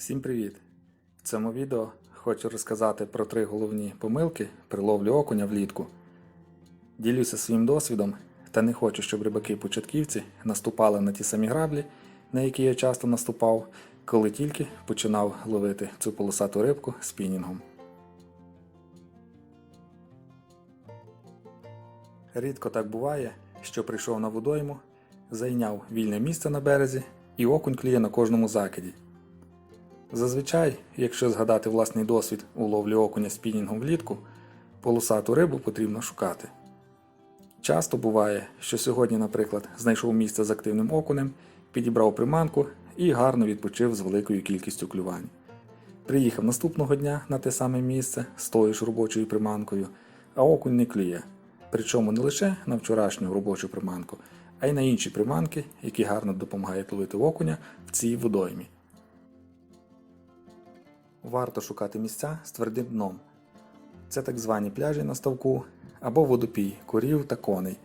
Всім привіт! В цьому відео хочу розказати про три головні помилки при ловлі окуня влітку. Ділюся своїм досвідом та не хочу, щоб рибаки-початківці наступали на ті самі граблі, на які я часто наступав, коли тільки починав ловити цю полосату рибку спінінгом. Рідко так буває, що прийшов на водойму, зайняв вільне місце на березі і окунь клює на кожному закиді. Зазвичай, якщо згадати власний досвід у ловлі окуня спінінгом влітку, полосату рибу потрібно шукати. Часто буває, що сьогодні, наприклад, знайшов місце з активним окунем, підібрав приманку і гарно відпочив з великою кількістю клювань. Приїхав наступного дня на те саме місце з тою ж робочою приманкою, а окунь не клює. Причому не лише на вчорашню робочу приманку, а й на інші приманки, які гарно допомагають ловити окуня в цій водоймі. Варто шукати місця з твердим дном. Це так звані пляжі на ставку або водопій курів та коней.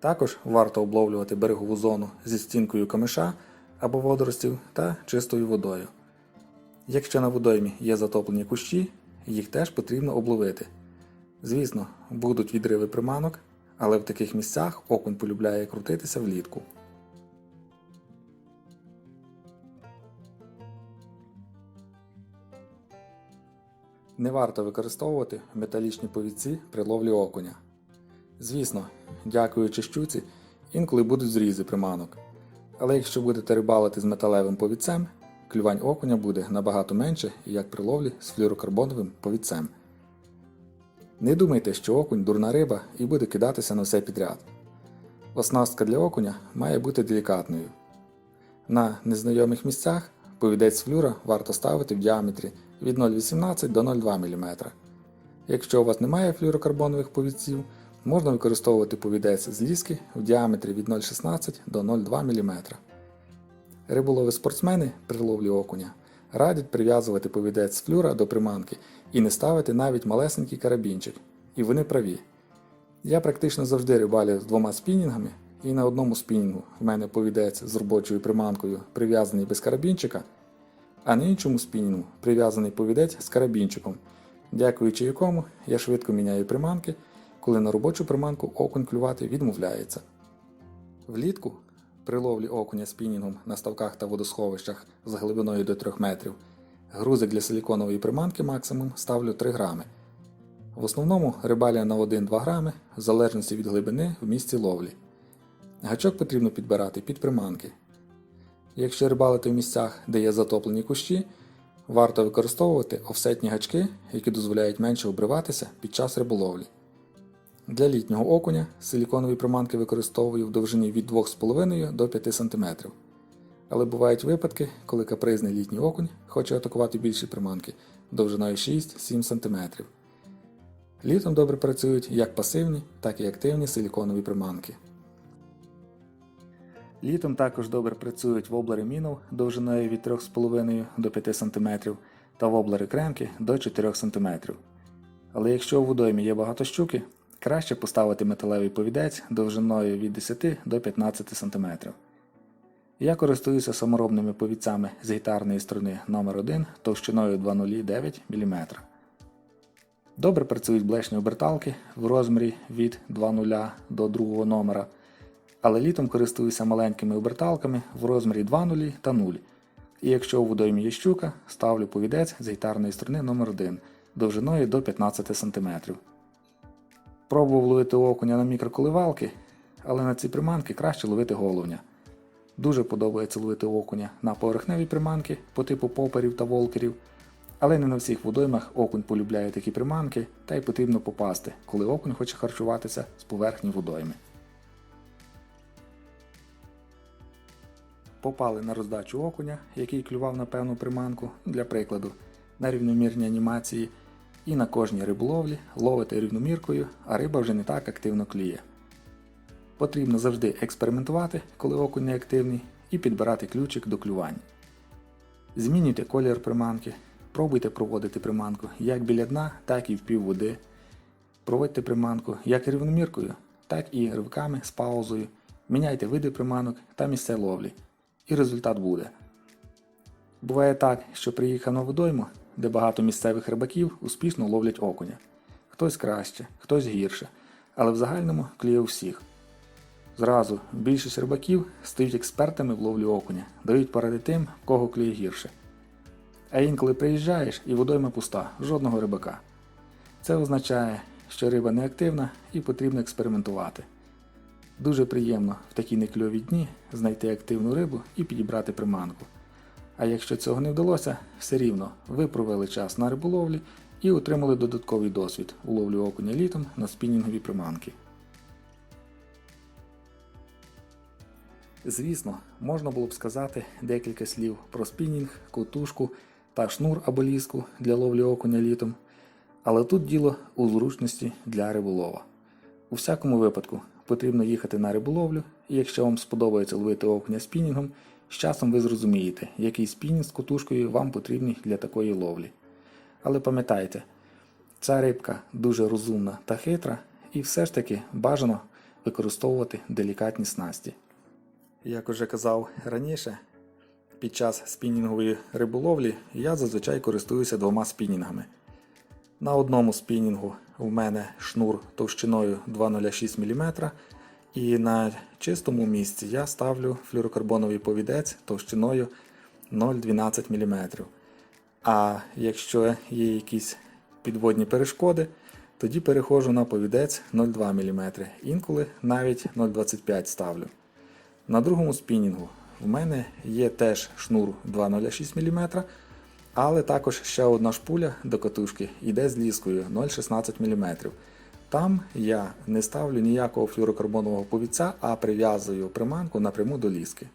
Також варто обловлювати берегову зону зі стінкою камиша або водоростів та чистою водою. Якщо на водоймі є затоплені кущі, їх теж потрібно обловити. Звісно, будуть відриви приманок, але в таких місцях окунь полюбляє крутитися влітку. Не варто використовувати металічні повідці при ловлі окуня. Звісно, дякуючи щуці, інколи будуть зрізи приманок. Але якщо будете рибалити з металевим повідцем, клювань окуня буде набагато менше, як при ловлі з флюрокарбоновим повідцем. Не думайте, що окунь дурна риба і буде кидатися на все підряд. Оснастка для окуня має бути делікатною. На незнайомих місцях повідець флюра варто ставити в діаметрі від 0,18 до 0,2 мм. Якщо у вас немає флюрокарбонових повідців, можна використовувати повідець з ліски в діаметрі від 0,16 до 0,2 мм. Риболови спортсмени при ловлі окуня радять прив'язувати повідець з флюра до приманки і не ставити навіть малесенький карабінчик. І вони праві. Я практично завжди рибалю з двома спінінгами, і на одному спінінгу в мене повідець з робочою приманкою прив'язаний без карабінчика, а на іншому спінінгу прив'язаний повідець з карабінчиком, дякуючи якому я швидко міняю приманки, коли на робочу приманку окунь клювати відмовляється. Влітку при ловлі окуня спінінгом на ставках та водосховищах з глибиною до 3 метрів грузик для силіконової приманки максимум ставлю 3 грами. В основному рибалія на 1-2 грами в залежності від глибини в місці ловлі. Гачок потрібно підбирати під приманки. Якщо рибалити в місцях, де є затоплені кущі, варто використовувати офсетні гачки, які дозволяють менше обриватися під час риболовлі. Для літнього окуня силіконові приманки використовую в довжині від 2,5 до 5 см. Але бувають випадки, коли капризний літній окунь хоче атакувати більші приманки довжиною 6-7 см. Літом добре працюють як пасивні, так і активні силіконові приманки. Літом також добре працюють воблери мінов довжиною від 3,5 до 5 см та воблери кремки до 4 см. Але якщо у водоймі є багато щуки, краще поставити металевий повідець довжиною від 10 до 15 см. Я користуюся саморобними повідцями з гітарної струни номер 1 товщиною 2,09 мм. Добре працюють блешні оберталки в розмірі від 2,0 до 2 номера, але літом користуюся маленькими оберталками в розмірі 2,0 та 0. І якщо у водоймі є щука, ставлю повідець з гітарної струни номер 1 довжиною до 15 см. Пробував ловити окуня на мікроколивалки, але на ці приманки краще ловити головня. Дуже подобається ловити окуня на поверхневі приманки по типу поперів та волкерів, але не на всіх водоймах окунь полюбляє такі приманки, та й потрібно попасти, коли окунь хоче харчуватися з поверхні водойми. Попали на роздачу окуня, який клював на певну приманку, для прикладу, на рівномірній анімації, і на кожній риболовлі ловите рівноміркою, а риба вже не так активно клює. Потрібно завжди експериментувати, коли окунь не активний, і підбирати ключик до клювань. Змінюйте колір приманки, пробуйте проводити приманку як біля дна, так і в пів води. Проводьте приманку як рівноміркою, так і ривками з паузою. Міняйте види приманок та місце ловлі. І результат буде. Буває так, що приїхав на водойму, де багато місцевих рибаків успішно ловлять окуня. Хтось краще, хтось гірше, але в загальному клює у. Зразу більшість рибаків стають експертами в ловлі окуня, дають поради тим, кого клює гірше. А інколи приїжджаєш і водойма пуста, жодного рибака. Це означає, що риба неактивна і потрібно експериментувати. Дуже приємно в такі некльові дні знайти активну рибу і підібрати приманку. А якщо цього не вдалося, все рівно ви провели час на риболовлі і отримали додатковий досвід у ловлі окуня літом на спінінгові приманки. Звісно, можна було б сказати декілька слів про спінінг, котушку та шнур або ліску для ловлі окуня літом, але тут діло у зручності для риболова. У всякому випадку потрібно їхати на риболовлю, і якщо вам сподобається ловити окуня спінінгом, з часом ви зрозумієте, який спінінг з котушкою вам потрібний для такої ловлі. Але пам'ятайте, ця рибка дуже розумна та хитра, і все ж таки бажано використовувати делікатні снасті. Як уже казав раніше, під час спінінгової риболовлі я зазвичай користуюся двома спінінгами. На одному спінінгу у мене шнур товщиною 2,06 мм, і на чистому місці я ставлю флюрокарбоновий повідець товщиною 0,12 мм. А якщо є якісь підводні перешкоди, тоді переходжу на повідець 0,2 мм, інколи навіть 0,25 ставлю. На другому спінінгу в мене є теж шнур 2,06 мм, але також ще одна шпуля до катушки йде з ліскою 0,16 мм. Там я не ставлю ніякого флюрокарбонового повідця, а прив'язую приманку напряму до ліски.